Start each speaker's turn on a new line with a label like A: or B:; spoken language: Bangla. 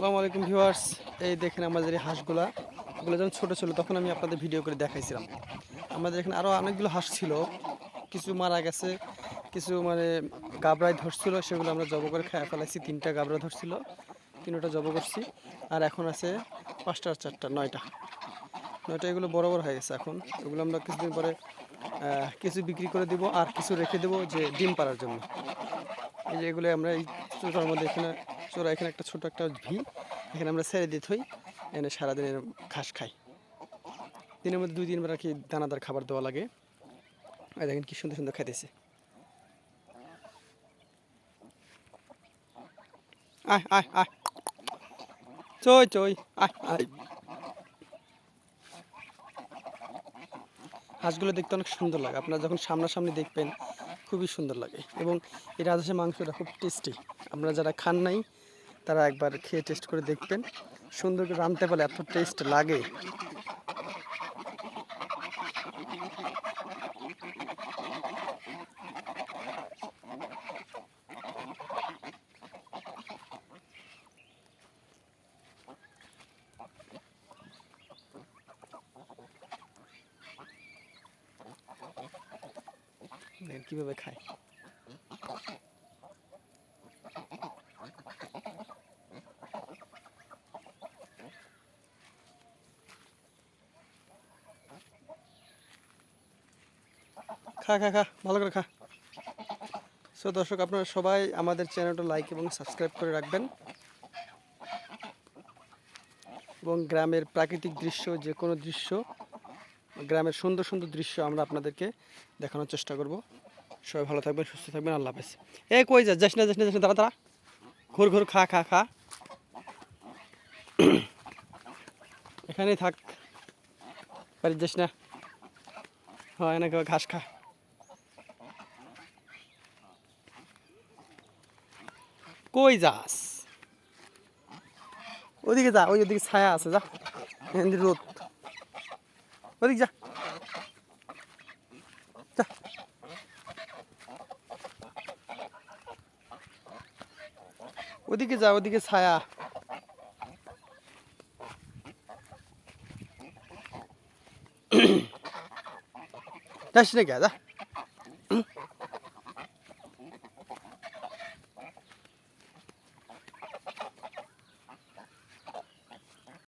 A: আসসালামু আলাইকুম ভিউয়ার্স। এই দেখেন আমাদের এই হাঁসগুলা। এগুলো যখন ছোটো ছিল, তখন আমি আপনাদের ভিডিও করে দেখাইছিলাম। আমাদের এখানে আরও অনেকগুলো হাঁস ছিল। কিছু মারা গেছে, কিছু মানে গাবড়ায় ধরছিল, সেগুলো আমরা জব করে খেয়ে ফেলাইছি। তিনটা গাবড়া ধরছিল, তিনটা জব করছি। আর এখন আছে পাঁচটা আর চারটা, নয়টা। নয়টা এগুলো বড় বড় হয়ে গেছে এখন। এগুলো আমরা কিছুদিন পরে কিছু বিক্রি করে দিব আর কিছু রেখে দেবো যে ডিম পাড়ার জন্য। এই যে এগুলো আমরা এই মধ্যে এখানে চোরা এখানে একটা ছোট একটা ভি এখানে আমরা ছেড়ে দিয়ে থই, এনে সারাদিন এর ঘাস খাই। দিনের মধ্যে দুই তিনবার আর কি দানাদার খাবার দেওয়া লাগে। আর দেখেন কি সুন্দর সুন্দর খাইতেছে। আয় আয় আয়। হাঁসগুলো দেখতে অনেক সুন্দর লাগে। আপনারা যখন সামনাসামনি দেখবেন, খুবই সুন্দর লাগে। এবং এই রাজহাঁসের মাংসটা খুব টেস্টি আপনারা যারা খান নাই তারা একবার খেয়ে টেস্ট করে দেখবেন। সুন্দর করে রাঁধতে পারলে এত টেস্ট লাগে। কীভাবে খায়। খা খা খা, ভালো করে খা। সো দর্শক, আপনারা সবাই আমাদের চ্যানেলটা লাইক এবং সাবস্ক্রাইব করে রাখবেন। এবং গ্রামের প্রাকৃতিক দৃশ্য যে কোনো দৃশ্য, গ্রামের সুন্দর সুন্দর দৃশ্য আমরা আপনাদেরকে দেখানোর চেষ্টা করব। সবাই ভালো থাকবেন, সুস্থ থাকবেন, আল্লাহ হাফেজ। এ, কই যা, যাস না যাস না যাস না, দাঁড়া দাঁড়া। ঘুর ঘুর, খা খা খা। এখানেই থাক। বাড়ি যাস না। হয় না, ঘাস খা। কই যাস? ওদিকে যা, ওই ওদিকে ছায়া আছে, যা। এখান রোদ। ওদিকে যা। ওদিকে যা, ওদিকে ছায়া। না কে যা।